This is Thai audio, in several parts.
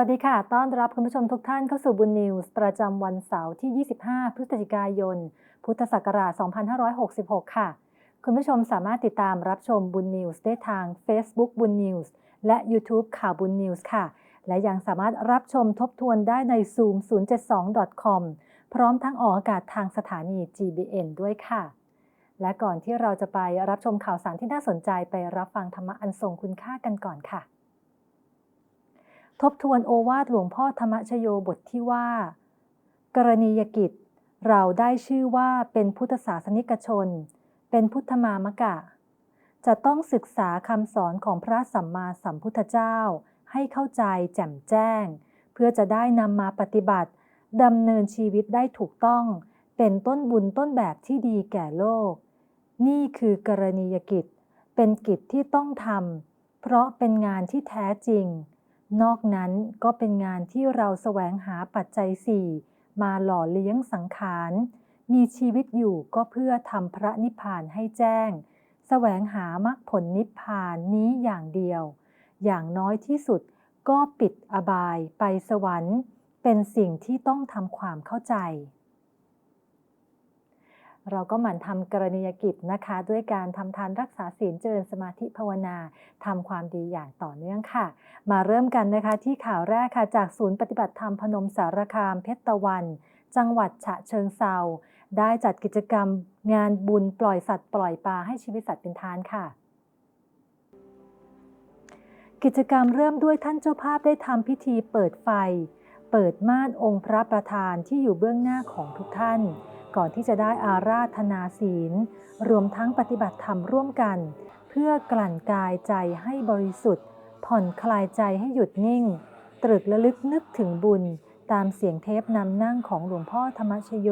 วัสดีค่ะ ต้อนรับคุณผู้ชมทุกท่านเข้าสู่บุญนิวส์ประจำวันเสาร์ที่ 25 พฤศจิกายน พุทธศักราช 2566 ค่ะ คุณผู้ชมสามารถติดตามรับชมบุญนิวส์ได้ทาง Facebook บุญนิวส์และ YouTube ข่าวบุญนิวส์ค่ะ และยังสามารถรับชมทบทวนได้ใน zoom 072.com พร้อมทั้งออกอากาศทางสถานี GBN ด้วยค่ะ และก่อนที่เราจะไปรับชมข่าวสารที่น่าสนใจไปรับฟังธรรมะอันทรงคุณค่ากันก่อนค่ะ ทบทวนโอวาทหลวงพ่อธรรมชโยบทที่ว่า กรณียกิจ เราได้ชื่อว่าเป็นพุทธศาสนิกชน เป็นพุทธมามกะ จะต้องศึกษาคำสอนของพระสัมมาสัมพุทธเจ้า ให้เข้าใจแจ่มแจ้ง เพื่อจะได้นำมาปฏิบัติดำเนินชีวิตได้ถูกต้อง เป็นต้นบุญต้นแบบที่ดีแก่โลก นี่คือกรณียกิจ เป็นกิจที่ต้องทำเพราะเป็นงานที่แท้จริง นอกนั้นก็เป็นงานที่เราแสวงหาปัจจัยสี่มาหล่อเลี้ยงสังขาร มีชีวิตอยู่ก็เพื่อทำพระนิพพานให้แจ้ง แสวงหามรรคผลนิพพานนี้อย่างเดียว อย่างน้อยที่สุดก็ปิดอบายไปสวรรค์ เป็นสิ่งที่ต้องทำความเข้าใจ เราก็หมั่นทำกรณียกิจนะคะ ด้วยการทำทานรักษาศีลเจริญสมาธิภาวนาทำความดีอย่างต่อเนื่องค่ะ มาเริ่มกันนะคะที่ข่าวแรกค่ะจากศูนย์ปฏิบัติธรรมพนมสารคามเพชรตะวัน จังหวัดฉะเชิงเซาได้จัดกิจกรรมงานบุญปล่อยสัตว์ปล่อยปลาให้ชีวิตสัตว์เป็นทานค่ะกิจกรรมเริ่มด้วยท่านเจ้าภาพได้ทำพิธีเปิดไฟ เปิดม่านองค์พระประธานที่อยู่เบื้องหน้าของทุกท่าน ก่อนที่จะได้อาราธนาศีล รวมทั้งปฏิบัติธรรมร่วมกัน เพื่อกลั่นกายใจให้บริสุทธิ์ ผ่อนคลายใจให้หยุดนิ่ง ตรึกระลึกนึกถึงบุญตามเสียงเทปนำนั่งของหลวงพ่อธรรมชโย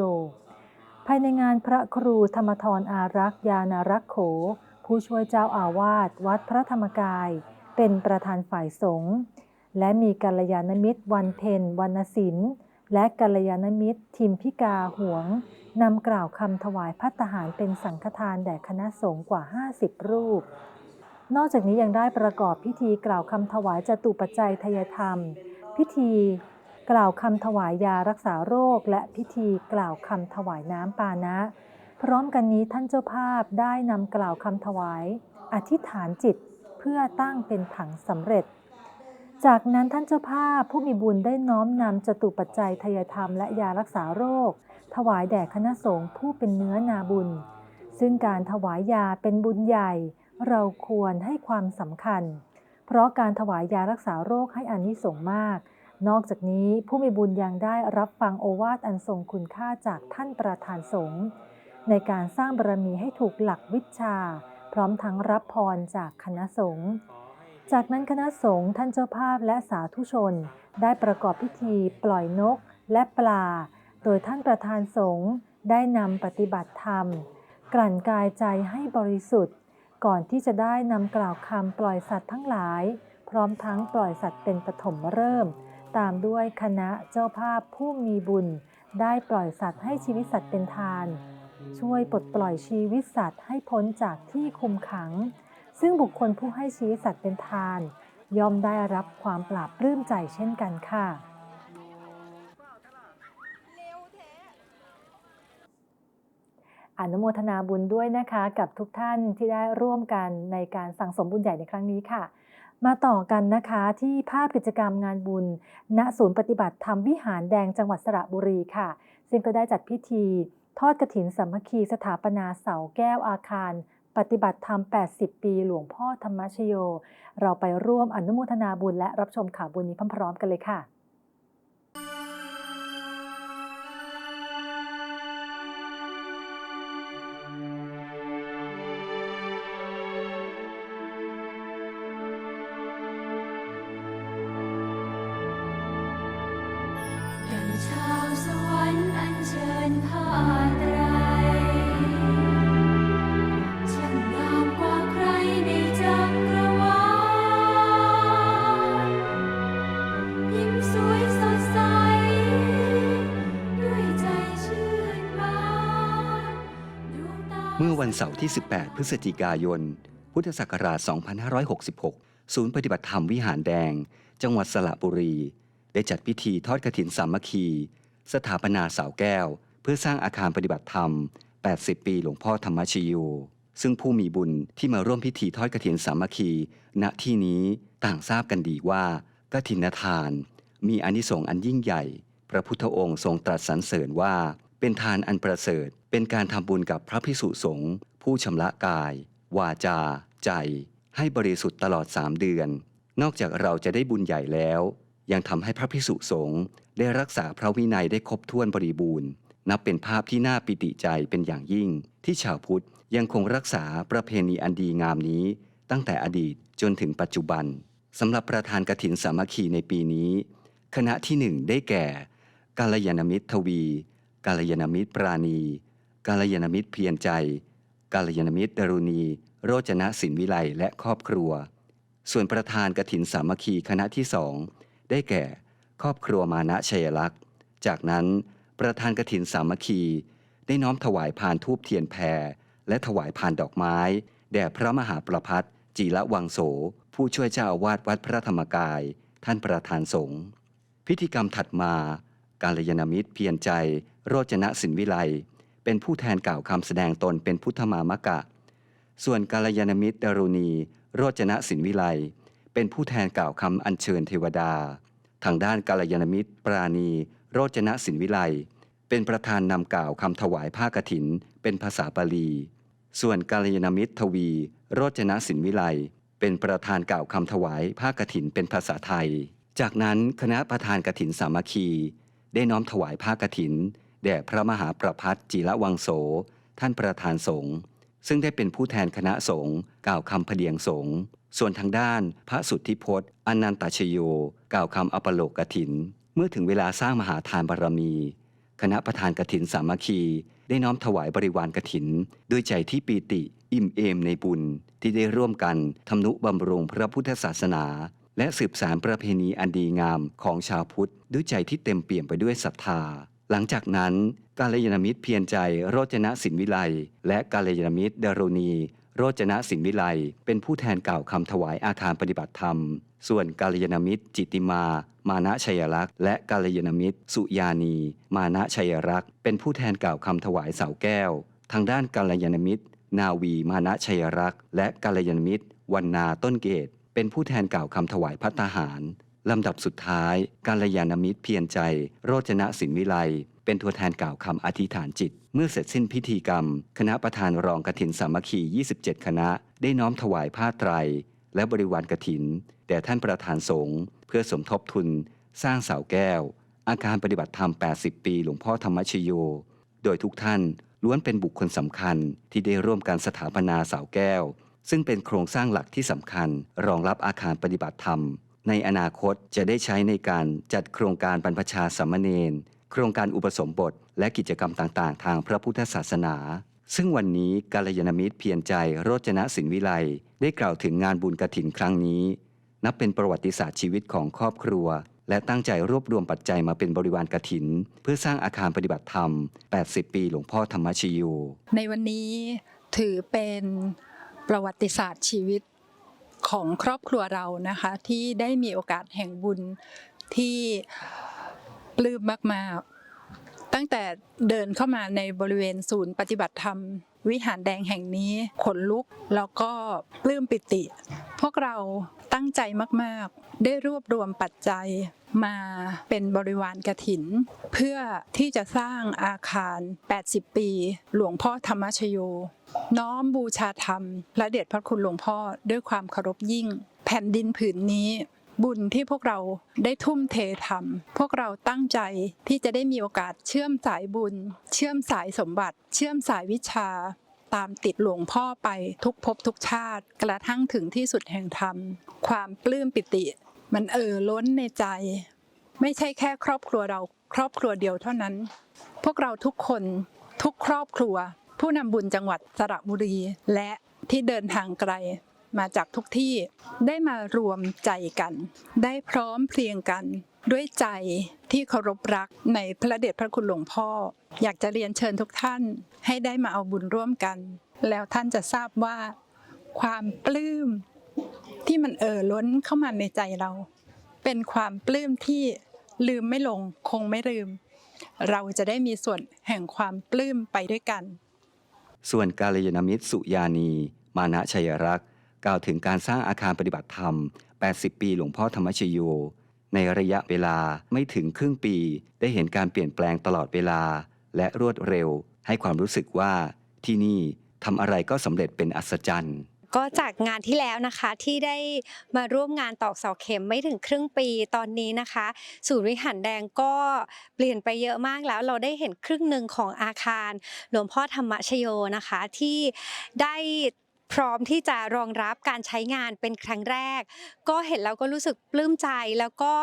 ภายในงานพระครูธรรมทรอารักษ์ยานารักโข ผู้ช่วยเจ้าอาวาสวัดพระธรรมกาย เป็นประธานฝ่ายสงฆ์และมีกัลยาณมิตรวันเพ็ญวรรณศิลป์ และกัลยาณมิตร ทิมพิกาหวงนำกล่าวคำถวายพัตหารเป็นสังฆทานแด่คณะสงฆ์กว่า 50 รูป นอกจากนี้ยังได้ประกอบพิธีกล่าวคำถวายจตุปัจจัยทยธรรม พิธีกล่าวคำถวายยารักษาโรค และพิธีกล่าวคำถวายน้ำปานะ พร้อมกันนี้ท่านเจ้าภาพได้นำกล่าวคำถวาย อธิษฐานจิตเพื่อตั้งเป็นผังสำเร็จ จากนั้นท่านเจ้าภาพผู้มีบุญได้น้อมนำจตุปัจจัยทยธรรมและยารักษาโรค ถวายแด่คณะสงฆ์ผู้เป็นเนื้อนาบุญ ซึ่งการถวายยาเป็นบุญใหญ่ เราควรให้ความสำคัญ เพราะการถวายยารักษาโรคให้อานิสงส์มาก นอกจากนี้ผู้มีบุญยังได้รับฟังโอวาทอันทรงคุณค่าจากท่านประธานสงฆ์ในการสร้างบารมีให้ถูกหลักวิชา พร้อมทั้งรับพรจากคณะสงฆ์ จากนั้นคณะสงฆ์ท่านเจ้าภาพและสาธุชน ได้ประกอบพิธีปล่อยนกและปลา โดยท่านประธานสงฆ์ได้นำปฏิบัติธรรม กลั่นกายใจให้บริสุทธิ์ ก่อนที่จะได้นำกล่าวคำปล่อยสัตว์ทั้งหลาย พร้อมทั้งปล่อยสัตว์เป็นปฐมเริ่ม ตามด้วยคณะเจ้าภาพผู้มีบุญ ได้ปล่อยสัตว์ให้ชีวิตสัตว์เป็นทาน ช่วยปลดปล่อยชีวิตสัตว์ให้พ้นจากที่คุมขัง ซึ่งบุคคลผู้ให้ชีวิตสัตว์เป็นทาน ย่อมได้รับความปราบปลื้มใจเช่นกันค่ะ อนุโมทนาบุญด้วยนะคะ กับทุกท่านที่ได้ร่วมกันในการสั่งสมบุญใหญ่ในครั้งนี้ค่ะมาต่อกันนะคะที่ภาพกิจกรรมงานบุญ ณศูนย์ปฏิบัติธรรมวิหารแดงจังหวัดสระบุรีค่ะ ซึ่งก็ได้จัดพิธี ทอดกระถินสามัคคีสถาปนาเสาแก้วอาคาร ปฏิบัติธรรม 80 ปี หลวงพ่อธรรมชโย เราไปร่วมอนุโมทนาบุญและรับชมข่าวบุญนี้พร้อมๆกันเลยค่ะ เมื่อวันเสาร์ที่ 18 พฤศจิกายน พุทธศักราช 2566 ศูนย์ปฏิบัติธรรมวิหารแดง จังหวัดสระบุรี ได้จัดพิธีทอดกฐินสามัคคี สถาปนาเสาแก้ว เพื่อสร้างอาคารปฏิบัติธรรม 80 ปีหลวงพ่อธรรมชโย ซึ่งผู้มีบุญที่มาร่วมพิธีทอดกฐินสามัคคี ณ ที่นี้ต่างทราบกันดีว่ากฐินทาน มีอนิสงส์อันยิ่งใหญ่ พระพุทธองค์ทรงตรัสสรรเสริญว่า เป็นทานอันประเสริฐ เป็นการทำบุญกับพระพิสุสงฆ์ผู้ชำระกาย วาจา ใจ ให้บริสุทธิ์ตลอดสามเดือน นอกจากเราจะได้บุญใหญ่แล้ว ยังทำให้พระพิสุสงฆ์ได้รักษาพระวินัยได้ครบถ้วนบริบูรณ์ นับเป็นภาพที่น่าปิติใจเป็นอย่างยิ่ง ที่ชาวพุทธยังคงรักษาประเพณีอันดีงามนี้ ตั้งแต่อดีตจนถึงปัจจุบันสำหรับประธานกฐินสามัคคีในปีนี้ คณะที่หนึ่งได้แก่กาลยานมิตรทวีกาลยานมิตรปราณี กาลยานมิตรเพียรใจ กาลยานมิตรดรุณี โรจนะสินวิไลและครอบครัว ส่วนประธานกฐินสามัคคีคณะที่สองได้แก่ ครอบครัวมานะชัยลักษณ์ จากนั้นประธานกฐินสามัคคี ได้น้อมถวายพานทูบเทียนแพรและถวายพานดอกไม้ แด่พระมหาประพัฒจีละวังโส ผู้ช่วยเจ้าอาวาสวัดพระธรรมกาย ท่านประธานสงฆ์พิธีกรรมถัดมา การยานมิตรเพียรใจ โรจนะสินวิไล เป็นผู้แทนกล่าวคำแสดงตนเป็นพุทธมามกะ ส่วนกาลยานมิตรดรุณี โรจนะสินวิไลเป็นผู้แทนกล่าวคำอัญเชิญเทวดา ทางด้านกาลยานมิตร ปราณี โรจนะสินวิไลเป็นประธานนำกล่าวคำถวายผ้ากฐิน เป็นภาษาบาลี ส่วนกาลยานมิตรทวี โรจนะสินวิไลเป็นประธานกล่าวคำถวายผ้ากฐินเป็นภาษาไทย จากนั้นคณะประธานกฐินสามัคคี ได้น้อมถวายผ้ากฐิน แด่พระมหาประพัฒจีละวังโส ท่านประธานสงฆ์ซึ่งได้เป็นผู้แทนคณะสงฆ์กล่าวคำพเดียงสงฆ์ส่วนทางด้านพระสุทธิพจน์อนันตชโย กล่าวคำอปโลกกถิน เมื่อถึงเวลาสร้างมหาทานบารมี คณะประธานกถินสามัคคี ได้น้อมถวายบริวารกถิน ด้วยใจที่ปีติอิ่มเอมในบุญที่ได้ร่วมกันทำนุบำรุงพระพุทธศาสนา และสืบสารประเพณีอันดีงามของชาวพุทธ ด้วยใจที่เต็มเปี่ยมไปด้วยศรัทธา หลังจากนั้นกาลยานมิตรเพียรใจโรจนะสินวิไลและกาลยานมิตรดารุณี โรจนะสินวิไลเป็นผู้แทนกล่าวคำถวายอาคารปฏิบัติธรรม ส่วนกาลยานมิตรจิติมา มานะชัยรักษ์และกาลยานมิตร สุยานี มานะชัยรักษ์เป็นผู้แทนกล่าวคำถวายเสาแก้ว ทางด้านกาลยานมิตร นาวี มานะชัยรักษ์และกาลยานมิตรวันนาต้นเกตเป็นผู้แทนกล่าวคำถวายพัตตาหาร ลำดับสุดท้าย กาลยานมิตรเพียรใจ โรจนะสินวิไลเป็นตัวแทนกล่าวคำอธิษฐานจิต เมื่อเสร็จสิ้นพิธีกรรม คณะประธานรองกฐินสามัคคี 27 คณะ ได้น้อมถวายผ้าไตร และบริวารกฐินแด่ท่านประธานสงฆ์เพื่อสมทบทุน สร้างเสาแก้ว อาการปฏิบัติธรรม 80 ปี หลวงพ่อธรรมชโย โดยทุกท่านล้วนเป็นบุคคลสำคัญที่ได้ร่วมการสถาปนาเสาแก้ว ซึ่งเป็นโครงสร้างหลักที่สำคัญ รองรับอาคารปฏิบัติธรรม ในอนาคตจะได้ใช้ในการจัดโครงการบรรพชาสามเณรโครงการอุปสมบท และกิจกรรมต่างๆ ทางพระพุทธศาสนา ซึ่งวันนี้กาลยานมิตรเพียรใจโรจนะสินวิไลได้กล่าวถึงงานบุญกระถินครั้งนี้ นับเป็นประวัติศาสตร์ชีวิตของครอบครัว และตั้งใจรวบรวมปัจจัยมาเป็นบริวารกระถิน เพื่อสร้างอาคารปฏิบัติธรรม 80 ปีหลวงพ่อธรรมชโยในวันนี้ถือเป็นประวัติศาสตร์ชีวิต ของครอบครัวเรานะคะที่ได้มีโอกาสแห่งบุญที่ปลื้มมากๆ ตั้งแต่เดินเข้ามาในบริเวณศูนย์ปฏิบัติธรรม วิหารแดงแห่งนี้ขนลุกแล้วก็ปลื้มปิติ พวกเราตั้งใจมากๆ ได้รวบรวมปัจจัยมาเป็นบริวารกระถิน เพื่อที่จะสร้างอาคาร 80 ปี หลวงพ่อธรรมชโย น้อมบูชาธรรม และเดชพระคุณหลวงพ่อด้วยความเคารพยิ่ง แผ่นดินผืนนี้ บุญที่พวกเราได้ทุ่มเททำพวกเราตั้งใจที่จะได้มีโอกาสเชื่อมสายบุญ เชื่อมสายสมบัติ เชื่อมสายวิชา ตามติดหลวงพ่อไปทุกภพทุกชาติ กระทั่งถึงที่สุดแห่งธรรม ความปลื้มปิติ มันเอ่อล้นในใจ ไม่ใช่แค่ครอบครัวเราครอบครัวเดียวเท่านั้น พวกเราทุกคนทุกครอบครัว ผู้นำบุญจังหวัดสระบุรีและที่เดินทางไกล มาจากทุกที่ได้มารวมใจกัน ได้พร้อมเพรียงกันด้วยใจที่เคารพรักในพระเดชพระคุณหลวงพ่อ อยากจะเรียนเชิญทุกท่านให้ได้มาเอาบุญร่วมกัน แล้วท่านจะทราบว่า ความปลื้มที่มันเอ่อล้นเข้ามาในใจเรา เป็นความปลื้มที่ลืมไม่ลงคงไม่ลืม เราจะได้มีส่วนแห่งความปลื้มไปด้วยกัน ส่วนกาลยานมิตรสุยานี มานะชัยรักษ์ กล่าวถึงการสร้างอาคารปฏิบัติธรรม 80 ปีหลวงพ่อธรรมชโย ในระยะเวลาไม่ถึงครึ่งปี ได้เห็นการเปลี่ยนแปลงตลอดเวลา และรวดเร็ว ให้ความรู้สึกว่าที่นี่ทำอะไรก็สำเร็จเป็นอัศจรรย์ก็จากงานที่แล้วนะคะที่ได้มาร่วมงานตอกเสาเข็มไม่ถึงครึ่งปีตอนนี้นะคะ ศูนย์วิหารแดงก็เปลี่ยนไปเยอะมากแล้วเราได้เห็นครึ่งหนึ่งของอาคารหลวงพ่อธรรมชโยนะคะที่ได้ พร้อมที่จะรองรับการใช้งานเป็นครั้งแรก ก็เห็นแล้วก็รู้สึกปลื้มใจแล้วก็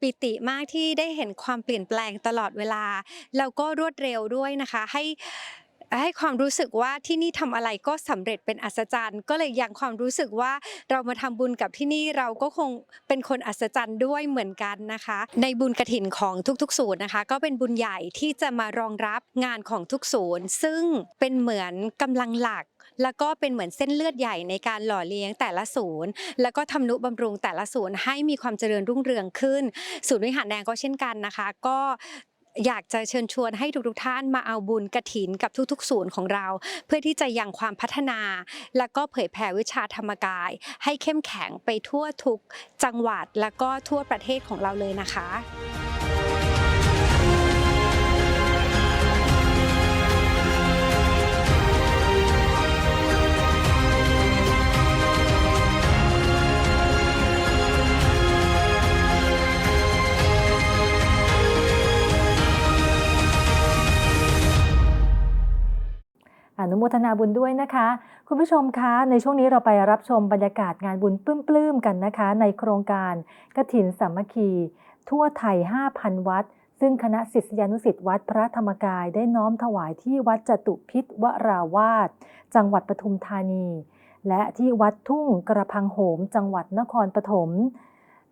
ปิติมากที่ได้เห็นความเปลี่ยนแปลงตลอดเวลา แล้วก็รวดเร็วด้วยนะคะ ให้ให้ความรู้สึกว่าที่นี่ทำอะไรก็สำเร็จเป็นอัศจรรย์ ก็เลยยังความรู้สึกว่าเรามาทำบุญกับที่นี่เราก็คงเป็นคนอัศจรรย์ด้วยเหมือนกันนะคะ ในบุญกระถินของทุกๆ ศูนย์นะคะ ก็เป็นบุญใหญ่ที่จะมารองรับงานของทุกศูนย์ ซึ่งเป็นเหมือนกำลังหลัก แล้วก็เป็นเหมือนเส้นเลือดใหญ่ในการหล่อเลี้ยงแต่ละศูนย์ แล้วก็ทำนุบำรุงแต่ละศูนย์ให้มีความเจริญรุ่งเรืองขึ้น ศูนย์วิหารแดงก็เช่นกันนะคะ ก็อยากจะเชิญชวนให้ทุกๆท่านมาเอาบุญกระถินกับทุกๆ ศูนย์ของเรา เพื่อที่จะยังความพัฒนา แล้วก็เผยแผ่วิชาธรรมกาย ให้เข้มแข็งไปทั่วทุกจังหวัดแล้วก็ทั่วประเทศของเราเลยนะคะ อนุโมทนาบุญด้วยนะคะ คุณผู้ชมคะในช่วงนี้เราไปรับชมบรรยากาศงานบุญปลื้มๆกันนะคะ ในโครงการกฐินสามัคคี ทั่วไทย 5,000 วัด ซึ่งคณะศิษยานุศิษย์วัดพระธรรมกายได้น้อมถวายที่วัดจตุพิษวราวาสจังหวัดปทุมธานี และที่วัดทุ่งกระพังโหม จังหวัดนครปฐม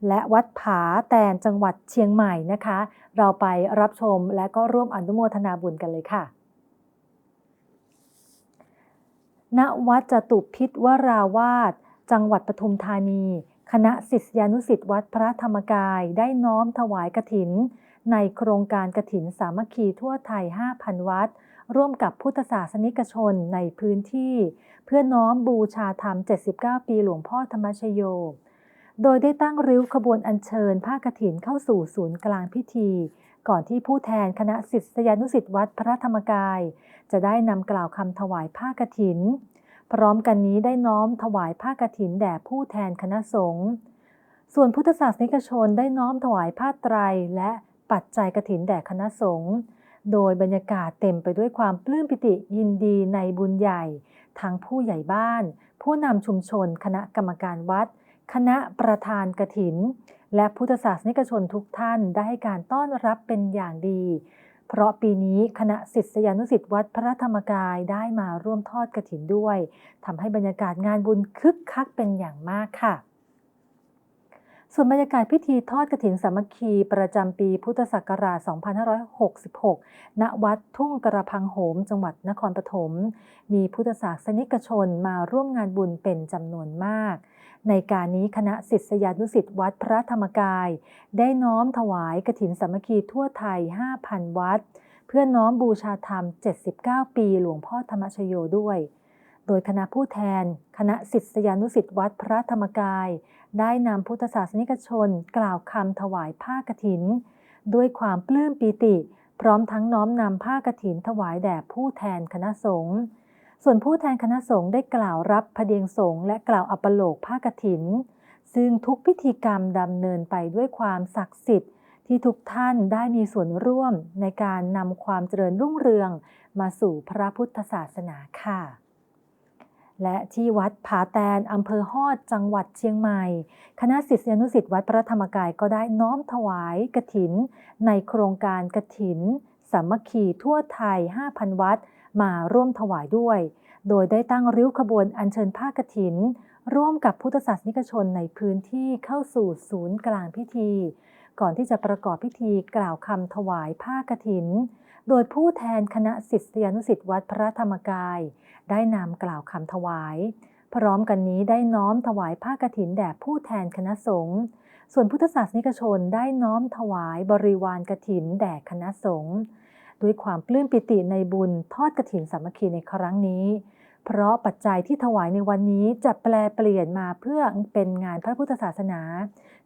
และวัดผาแตนจังหวัดเชียงใหม่นะคะ เราไปรับชมและก็ร่วมอนุโมทนาบุญกันเลยค่ะ ณวัดจตุพิษวราวาสจังหวัดปทุมธานี คณะศิษยานุศิษย์วัดพระธรรมกายได้น้อมถวายกระถิน ในโครงการกระถินสามัคคีทั่วไทย 5,000 วัด ร่วมกับพุทธศาสนิกชนในพื้นที่ เพื่อน้อมบูชาธรรม 79 ปีหลวงพ่อธรรมชโย โดยได้ตั้งริ้วขบวนอัญเชิญผ้ากฐินเข้าสู่ศูนย์กลางพิธี ก่อนที่ผู้แทนคณะศิษยานุศิษย์วัดพระธรรมกาย จะได้นำกล่าวคำถวายผ้ากฐิน พร้อมกันนี้ได้น้อมถวายผ้ากฐินแด่ผู้แทนคณะสงฆ์ส่วนพุทธศาสนิกชนได้น้อมถวายผ้าไตรและปัจจัยกฐินแด่คณะสงฆ์โดยบรรยากาศเต็มไปด้วยความปลื้มปิติยินดีในบุญใหญ่ ทั้งผู้ใหญ่บ้าน ผู้นำชุมชน คณะกรรมการวัด คณะประธานกฐิน และพุทธศาสนิกชนทุกท่านได้ให้การต้อนรับเป็นอย่างดี เพราะปีนี้คณะศิษยานุศิษย์วัดพระธรรมกายได้มาร่วมทอดกฐินด้วยทำให้บรรยากาศงานบุญคึกคักเป็นอย่างมากค่ะส่วนบรรยากาศพิธีทอดกฐินสามัคคีประจำปีพุทธศักราช 2566 ณ วัดทุ่งกระพังโหม จังหวัดนครปฐม มีพุทธศาสนิกชนมาร่วมงานบุญเป็นจำนวนมาก ในการนี้คณะศิษยานุศิษย์วัดพระธรรมกาย ได้น้อมถวายกฐินสามัคคีทั่วไทย 5,000 วัด เพื่อน้อมบูชาธรรม 79 ปีหลวงพ่อธรรมชโยด้วย โดยคณะผู้แทน คณะศิษยานุศิษย์วัดพระธรรมกาย ได้นำพุทธศาสนิกชน กล่าวคำถวายผ้ากฐิน ด้วยความปลื้มปีติ พร้อมทั้งน้อมนำผ้ากฐินถวายแด่ผู้แทนคณะสงฆ์ ส่วนผู้แทนคณะสงฆ์ได้กล่าวรับพระเดียงสงฆ์และกล่าวอัปโลกผ้ากฐิน ซึ่งทุกพิธีกรรมดำเนินไปด้วยความศักดิ์สิทธิ์ ที่ทุกท่านได้มีส่วนร่วมในการนำความเจริญรุ่งเรืองมาสู่พระพุทธศาสนาค่ะ และที่วัดผาแตนอำเภอฮอดจังหวัดเชียงใหม่ คณะศิษยานุศิษย์วัดพระธรรมกายก็ได้น้อมถวายกฐิน ในโครงการกฐินสามัคคีทั่วไทย 5,000 วัด มาร่วมถวายด้วย โดยได้ตั้งริ้วขบวนอัญเชิญผ้ากฐิน ร่วมกับพุทธศาสนิกชนในพื้นที่เข้าสู่ศูนย์กลางพิธี ก่อนที่จะประกอบพิธีกล่าวคำถวายผ้ากฐิน โดยผู้แทนคณะศิษยานุศิษย์วัดพระธรรมกาย ได้นำกล่าวคำถวาย พร้อมกันนี้ได้น้อมถวายผ้ากฐินแด่ผู้แทนคณะสงฆ์ส่วนพุทธศาสนิกชนได้น้อมถวายบริวารกถินแด่คณะสงฆ์ ด้วยความปลื้มปิติในบุญทอดกระถินสามัคคีในครั้งนี้ เพราะปัจจัยที่ถวายในวันนี้จะแปลเปลี่ยนมาเพื่อเป็นงานพระพุทธศาสนา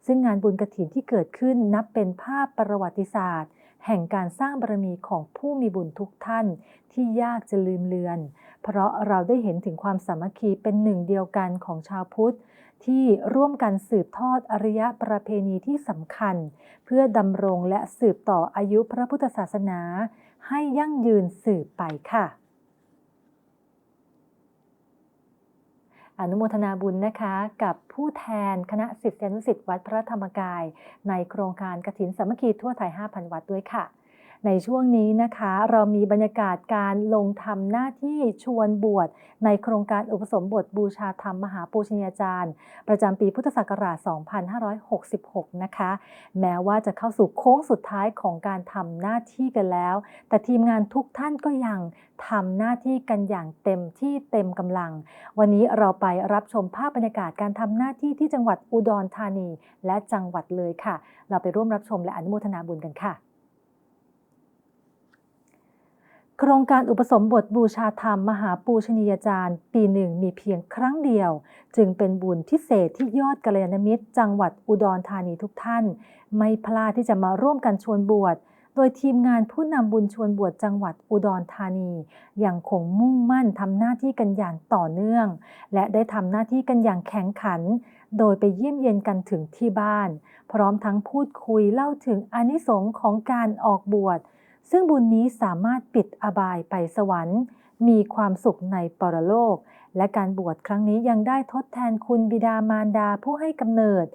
ซึ่งงานบุญกระถินที่เกิดขึ้นนับเป็นภาพประวัติศาสตร์ แห่งการสร้างบารมีของผู้มีบุญทุกท่าน ที่ยากจะลืมเลือน เพราะเราได้เห็นถึงความสามัคคีเป็นหนึ่งเดียวกันของชาวพุทธที่ร่วมกันสืบทอดอริยประเพณีที่สำคัญ เพื่อดำรงและสืบต่ออายุพระพุทธศาสนา ให้ยั่งยืนสืบไปค่ะ อนุโมทนาบุญนะคะกับผู้แทนคณะศิษยานุศิษย์วัดพระธรรมกาย ในโครงการกระถินสามัคคีทั่วไทย 5,000 วัดด้วยค่ะ ในช่วงนี้นะคะ เรามีบรรยากาศการลงทำหน้าที่ชวนบวชในโครงการอุปสมบทบูชาธรรมมหาปูชนียาจารย์ ประจำปีพุทธศักราช 2566 นะคะ แม้ว่าจะเข้าสู่โค้งสุดท้ายของการทำหน้าที่กันแล้ว แต่ทีมงานทุกท่านก็ยังทำหน้าที่กันอย่างเต็มที่เต็มกำลัง วันนี้เราไปรับชมภาพบรรยากาศการทำหน้าที่ที่จังหวัดอุดรธานี และจังหวัดเลยค่ะ เราไปร่วมรับชมและอนุโมทนาบุญกันค่ะ โครงการอุปสมบทบูชาธรรมมหาปูชนียาจารย์ ปีหนึ่งมีเพียงครั้งเดียว จึงเป็นบุญพิเศษที่ยอดกัลยาณมิตร จังหวัดอุดรธานีทุกท่าน ไม่พลาดที่จะมาร่วมกันชวนบวชโดยทีมงานผู้นำบุญชวนบวชจังหวัดอุดรธานี ยังคงมุ่งมั่นทำหน้าที่กันอย่างต่อเนื่อง และได้ทำหน้าที่กันอย่างแข็งขัน โดยไปเยี่ยมเยียนกันถึงที่บ้าน พร้อมทั้งพูดคุยเล่าถึงอานิสงส์ของการออกบวช ซึ่งบุญนี้สามารถปิดอบายไปสวรรค์ มีความสุขในปรโลก และการบวชครั้งนี้ยังได้ทดแทนคุณบิดามารดาผู้ให้กำเนิด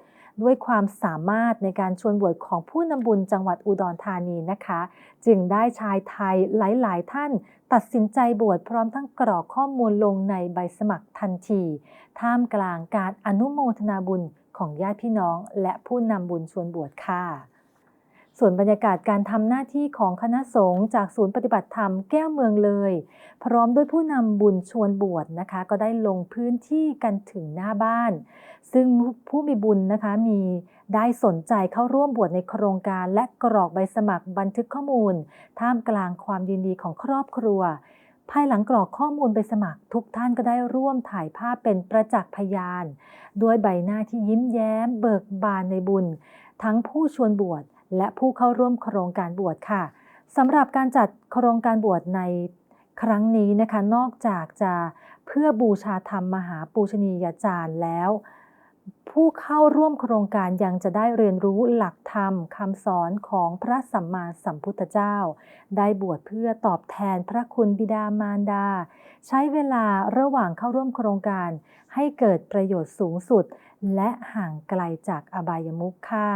ด้วยความสามารถในการชวนบวชของผู้นำบุญจังหวัดอุดรธานีนะคะ จึงได้ชายไทยหลาย ๆ ท่านตัดสินใจบวชพร้อมทั้งกรอกข้อมูลลงในใบสมัครทันที ท่ามกลางการอนุโมทนาบุญของญาติพี่น้อง และผู้นำบุญชวนบวชค่ะ ส่วนบรรยากาศการทำหน้าที่ของคณะสงฆ์จากศูนย์ปฏิบัติธรรมแก้วเมืองเลย พร้อมด้วยผู้นำบุญชวนบวชนะคะ ก็ได้ลงพื้นที่กันถึงหน้าบ้าน ซึ่งผู้มีบุญนะคะมีได้สนใจเข้าร่วมบวชในโครงการและกรอกใบสมัครบันทึกข้อมูล ท่ามกลางความยินดีของครอบครัวภายหลังกรอกข้อมูลใบสมัครทุกท่านก็ได้ร่วมถ่ายภาพเป็นประจักษ์พยาน ด้วยใบหน้าที่ยิ้มแย้ม เบิกบานในบุญ ทั้งผู้ชวนบวช และผู้เข้าร่วมโครงการบวชค่ะสำหรับการจัดโครงการบวชในครั้งนี้นะคะนอกจากจะเพื่อบูชาธรรมมหาปูชนียาจารย์แล้ว ผู้เข้าร่วมโครงการยังจะได้เรียนรู้หลักธรรมคำสอนของพระสัมมาสัมพุทธเจ้า ได้บวชเพื่อตอบแทนพระคุณบิดามารดา ใช้เวลาระหว่างเข้าร่วมโครงการ ให้เกิดประโยชน์สูงสุด และห่างไกลจากอบายมุขค่ะ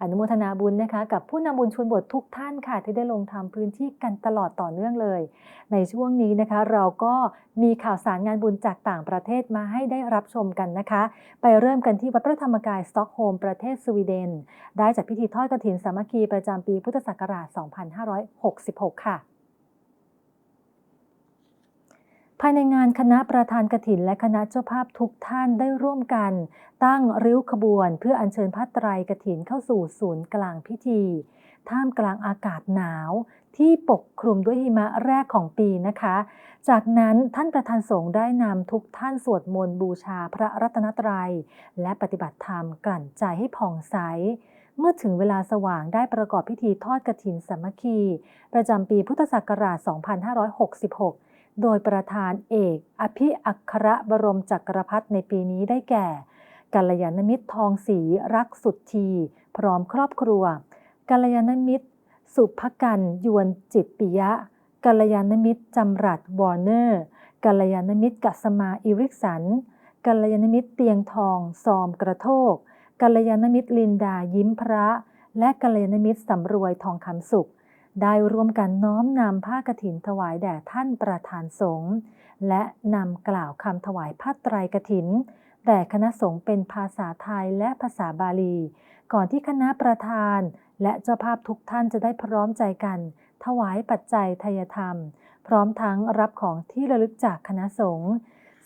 อนุโมทนาบุญนะคะ กับผู้นำบุญชวนบททุกท่านค่ะที่ได้ลงทำพื้นที่กันตลอดต่อเนื่องเลย ในช่วงนี้นะคะ เราก็มีข่าวสารงานบุญจากต่างประเทศมาให้ได้รับชมกันนะคะ ไปเริ่มกันที่วัดพระธรรมกายสต็อกโฮล์มประเทศสวีเดน ได้จัดพิธีทอดกรถินสามัคคีประจำปีพุทธศักราช 2566 ค่ะ ภายในงานคณะประธานกฐิน และคณะเจ้าภาพทุกท่านได้ร่วมกัน ตั้งริ้วขบวน เพื่ออัญเชิญพระไตรกฐินเข้าสู่ศูนย์กลางพิธี ท่ามกลางอากาศหนาว ที่ปกคลุมด้วยหิมะแรกของปีนะคะ จากนั้นท่านประธานสงฆ์ได้นำทุกท่านสวดมนต์บูชาพระรัตนตรัย และปฏิบัติธรรมกลั่นใจให้ผ่องใสเมื่อถึงเวลาสว่างได้ประกอบพิธีทอดกฐินสามัคคี ประจำปีพุทธศักราช 2566 โดยประธานเอก อภิอัครบรมจักรพรรดิในปีนี้ได้แก่กัลยาณมิตรทองศรีรักสุดที พร้อมครอบครัวกัลยาณมิตร สุภกันยวนจิตปิยะกัลยาณมิตรจำรัดวอร์เนอร์กัลยาณมิตรกัสมาอิริกสันกัลยาณมิตรเตียงทองซอมกระโทกกัลยาณมิตรลินดายิ้มพระ และกัลยาณมิตรสำรวยทองคำสุข ได้ร่วมกันน้อมนำผ้ากฐินถวายแด่ท่านประธานสงฆ์และนำกล่าวคำถวายผ้าไตรกฐินแด่คณะสงฆ์เป็นภาษาไทยและภาษาบาลี ก่อนที่คณะประธาน และเจ้าภาพทุกท่านจะได้พร้อมใจกัน ถวายปัจจัยทายธรรม พร้อมทั้งรับของที่ระลึกจากคณะสงฆ์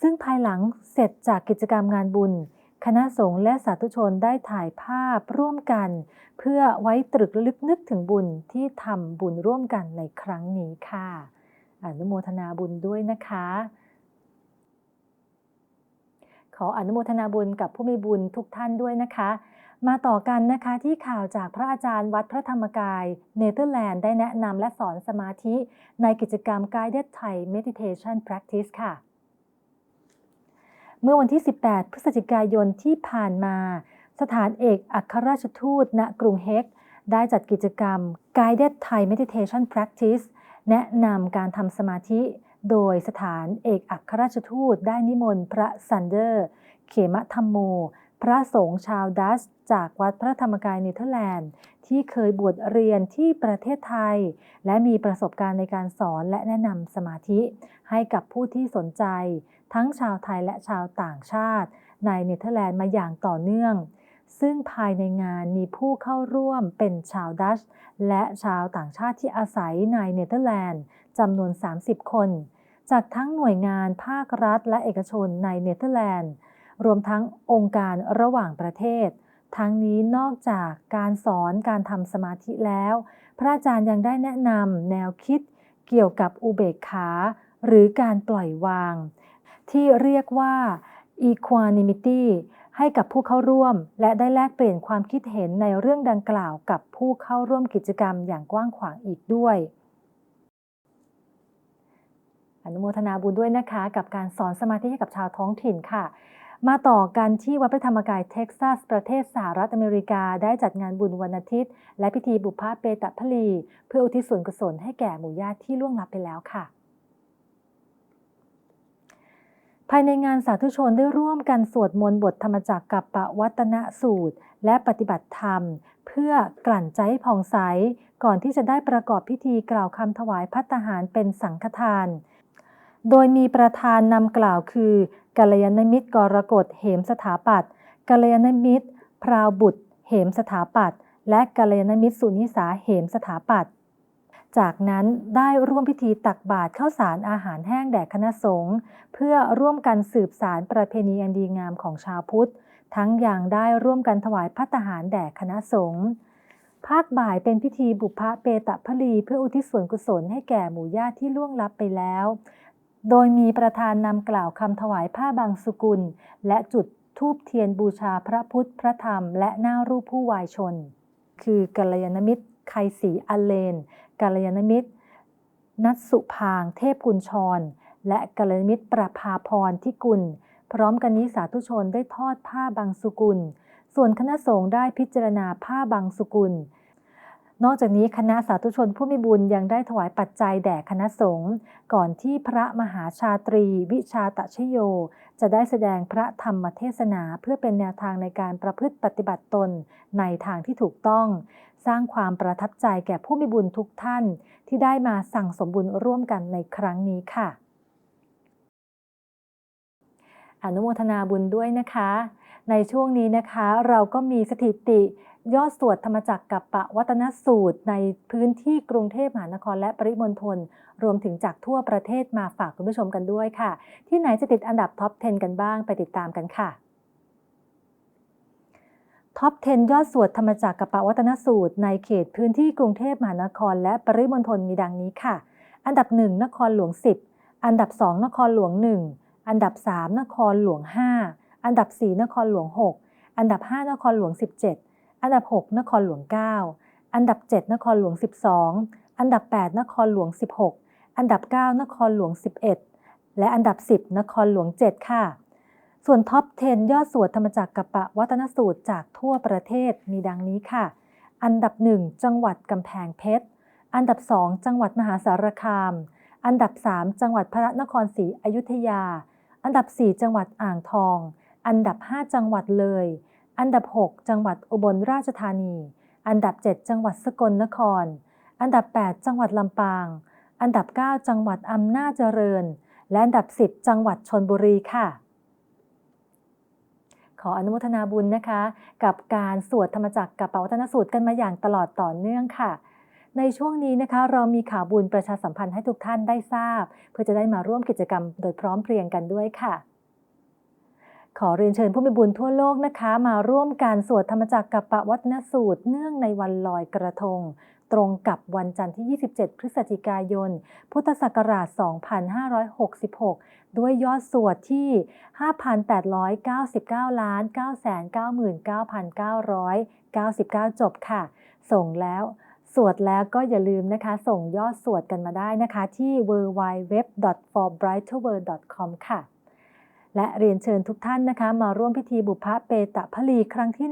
ซึ่งภายหลังเสร็จจากกิจกรรมงานบุญ คณะสงฆ์และสาธุชนได้ถ่ายภาพร่วมกัน เพื่อไว้ตรึกลึกนึกถึงบุญที่ทำบุญร่วมกันในครั้งนี้ค่ะ อนุโมทนาบุญด้วยนะคะ ขออนุโมทนาบุญกับผู้มีบุญทุกท่านด้วยนะคะ มาต่อกันนะคะที่ข่าวจากพระอาจารย์วัดพระธรรมกาย เนเธอร์แลนด์ได้แนะนำและสอนสมาธิในกิจกรรม Guided Thai Meditation Practice ค่ะ เมื่อวันที่ 18 พฤศจิกายนที่ผ่านมา สถานเอกอัครราชทูต ณ กรุงเฮก ได้จัดกิจกรรม Guided Thai Meditation Practice แนะนำการทำสมาธิ โดยสถานเอกอัครราชทูตได้นิมนต์พระซันเดอร์ เขมธรรมโม พระสงฆ์ชาวดัชจากวัดพระธรรมกายเนเธอร์แลนด์ ที่เคยบวชเรียนที่ประเทศไทย และมีประสบการณ์ในการสอนและแนะนำสมาธิ ให้กับผู้ที่สนใจ ทั้งชาวไทยและชาวต่างชาติ ในเนเธอร์แลนด์มาอย่างต่อเนื่อง ซึ่งภายในงานมีผู้เข้าร่วมเป็นชาวดัช และชาวต่างชาติที่อาศัยในเนเธอร์แลนด์จำนวน 30 คน จากทั้งหน่วยงานภาครัฐและเอกชนในเนเธอร์แลนด์ รวมทั้งองค์การระหว่างประเทศ ทั้งนี้นอกจากการสอนการทำสมาธิแล้ว พระอาจารย์ยังได้แนะนำแนวคิดเกี่ยวกับอุเบกขา หรือการปล่อยวาง ที่เรียกว่า equanimity ให้กับผู้เข้าร่วม และได้แลกเปลี่ยนความคิดเห็นในเรื่องดังกล่าวกับผู้เข้าร่วมกิจกรรมอย่างกว้างขวางอีกด้วย อนุโมทนาบุญด้วยนะคะ กับการสอนสมาธิให้กับชาวท้องถิ่นค่ะ มาต่อกันที่วัดพระธรรมกายเท็กซัส ประเทศสหรัฐอเมริกาได้จัดงานบุญวันอาทิตย์ และพิธีบุพเพเปตพลี เพื่ออุทิศส่วนกุศลให้แก่หมู่ญาติที่ล่วงลับไปแล้วค่ะ ภายในงานสาธุชนได้ร่วมกันสวดมนต์บทธรรมจักรกับปวัตนสูตร และปฏิบัติธรรม เพื่อกลั่นใจผ่องใส ก่อนที่จะได้ประกอบพิธีกล่าวคำถวายพัตหารเป็นสังฆทาน โดยมีประธานนำกล่าวคือกัลยาณมิตรกรกฎเหมสถาปัตกัลยาณมิตร พราวบุตร เหมสถาปัตและกัลยาณมิตรสุนิสาเหมสถาปัตย์ จากนั้นได้ร่วมพิธีตักบาตรข้าวสารอาหารแห้งแด่คณะสงฆ์เพื่อร่วมกันสืบสารประเพณีอันดีงามของชาวพุทธ ทั้งอย่างได้ร่วมกันถวายพัตหารแด่คณะสงฆ์ภาคบ่ายเป็นพิธีบุพเพเปตพลีเพื่ออุทิศส่วนกุศลให้แก่หมู่ญาติที่ล่วงลับไปแล้ว โดยมีประธานนำกล่าวคำถวายผ้าบางสุกุล และจุดธูปเทียนบูชาพระพุทธพระธรรม และหน้ารูปผู้วายชน คือกัลยาณมิตรไคศรีอเลน กัลยาณมิตร นัทสุพางเทพกุลชร และกัลยาณมิตรประภาพรที่กุล พร้อมกันนี้สาธุชนได้ทอดผ้าบางสุกุล ส่วนคณะสงฆ์ได้พิจารณาผ้าบางสุกุล นอกจากนี้คณะสาธุชนผู้มีบุญยังได้ถวายปัจจัยแด่คณะสงฆ์ก่อนที่พระมหาชาตรี วิชาตชโย จะได้แสดงพระธรรมเทศนาเพื่อเป็นแนวทางในการประพฤติปฏิบัติตนในทางที่ถูกต้อง สร้างความประทับใจแก่ผู้มีบุญทุกท่าน ที่ได้มาสั่งสมบุญร่วมกันในครั้งนี้ค่ะ อนุโมทนาบุญด้วยนะคะ ในช่วงนี้นะคะ เราก็มีสถิติ ยอดสวดธรรมจักรกับปะวัตนสูตรในพื้นที่กรุงเทพมหานครและปริมณฑลรวมถึงจากทั่วประเทศมาฝากคุณผู้ชมกันด้วยค่ะ ที่ไหนจะติดอันดับท็อป 10 กันบ้างไปติดตามกันค่ะท็อป 10 ยอดสวดธรรมจักรกับปะวัตนสูตร ในเขตพื้นที่กรุงเทพมหานคร และปริมณฑลมีดังนี้ค่ะ อันดับ 1 นครหลวง 10 อันดับ 2 นครหลวง 1 อันดับ 3 นครหลวง 5 อันดับ 4 นครหลวง 6 อันดับ 5 นครหลวง 17 อันดับ 6 นครหลวง 9 อันดับ 7 นครหลวง 12 อันดับ 8 นครหลวง 16 อันดับ 9 นครหลวง 11 และอันดับ 10 นครหลวง 7 ค่ะ ส่วนท็อป 10 ยอดสวดธรรมจักรกับปะวัตนสูตรจากทั่วประเทศมีดังนี้ค่ะ อันดับ 1 จังหวัดกำแพงเพชร อันดับ 2 จังหวัดมหาสารคาม อันดับ 3 จังหวัดพระนครศรีอยุธยา อันดับ 4 จังหวัดอ่างทอง อันดับ 5 จังหวัดเลย อันดับ 6 จังหวัดอุบลราชธานี อันดับ 7 จังหวัดสกลนคร อันดับ 8 จังหวัดลำปาง อันดับ 9 จังหวัดอำนาจเจริญ และอันดับ 10 จังหวัดชนบุรีค่ะ ขออนุโมทนาบุญนะคะ กับการสวดธรรมจักรกับปวัตนสูตรกันมาอย่างตลอดต่อเนื่องค่ะในช่วงนี้นะคะเรามีข่าวบุญประชาสัมพันธ์ให้ทุกท่านได้ทราบ เพื่อจะได้มาร่วมกิจกรรมโดยพร้อมเพรียงกันด้วยค่ะ ขอเรียนเชิญผู้มีบุญทั่วโลกนะคะ มาร่วมการสวดธรรมจักรกับปวัตนสูตร เนื่องในวันลอยกระทง ตรงกับวันจันทร์ที่ 27 พฤศจิกายน พุทธศักราช 2566 ด้วยยอดสวดที่ 5,899 ล้าน999,999 จบค่ะ ส่งแล้วสวดแล้วก็อย่าลืมนะคะ ส่งยอดสวดกันมาได้นะคะ ที่ www.forbrighterworld.com ค่ะ และเรียนเชิญทุกท่านนะคะ มาร่วมพิธีบุพเปตะพลีครั้งที่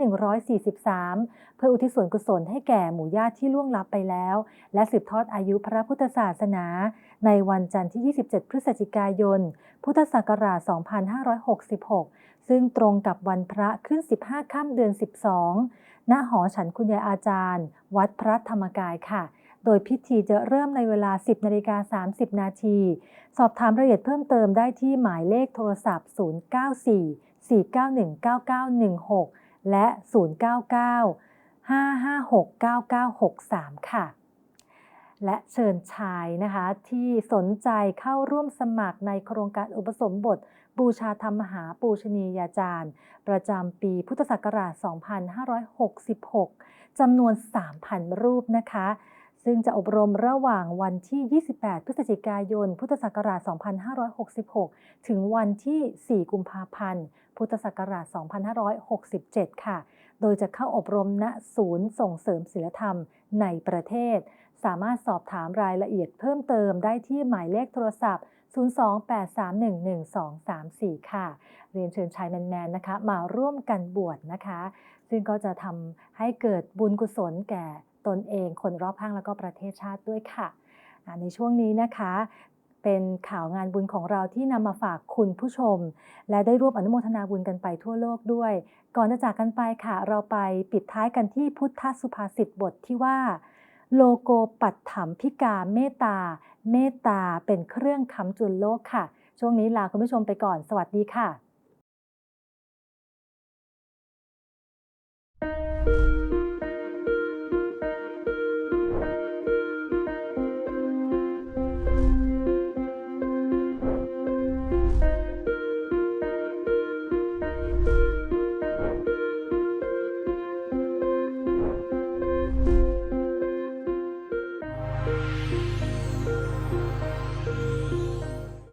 143 เพื่ออุทิศส่วนกุศลให้แก่หมู่ญาติที่ล่วงลับไปแล้ว และสืบทอดอายุพระพุทธศาสนา ในวันจันทร์ที่ 27 พฤศจิกายน พุทธศักราช 2566 ซึ่งตรงกับวันพระขึ้น 15 ค่ำเดือน 12 ณ หอฉันคุณยายอาจารย์ วัดพระธรรมกายค่ะ โดยพิธีจะเริ่มในเวลา 10นาฬิกา30 นาที สอบถามรายละเอียดเพิ่มเติมได้ที่หมายเลขโทรศัพท์ 094 491 9916 และ 099 556 9963 ค่ะ และเชิญชายนะคะที่สนใจเข้าร่วมสมัครในโครงการอุปสมบท บูชาธรรมหาปูชนียาจารย์ ประจำปีพุทธศักราช 2566 จำนวน 3,000 รูปนะคะ ซึ่งจะอบรมระหว่างวันที่ 28 พฤศจิกายน พุทธศักราช 2566 ถึงวันที่ 4 กุมภาพันธ์ พุทธศักราช 2567 ค่ะ โดยจะเข้าอบรมณศูนย์ส่งเสริมศิลธรรมในประเทศ สามารถสอบถามรายละเอียดเพิ่มเติมได้ที่หมายเลขโทรศัพท์ 028311234 ค่ะ เรียนเชิญชายแมนๆนะคะ มาร่วมกันบวชนะคะ ซึ่งก็จะทำให้เกิดบุญกุศลแก่ ตนเองคนรอบข้างแล้วก็ประเทศชาติด้วยค่ะ ในช่วงนี้นะคะเป็นข่าวงานบุญของเราที่นำมาฝากคุณผู้ชม และได้ร่วมอนุโมทนาบุญกันไปทั่วโลกด้วย ก่อนจะจากกันไปค่ะ เราไปปิดท้ายกันที่พุทธสุภาษิตบทที่ว่า โลโกปัตถมพิกาเมตตา เมตตาเป็นเครื่องค้ำจุนโลกค่ะ ช่วงนี้ลาคุณผู้ชมไปก่อน สวัสดีค่ะ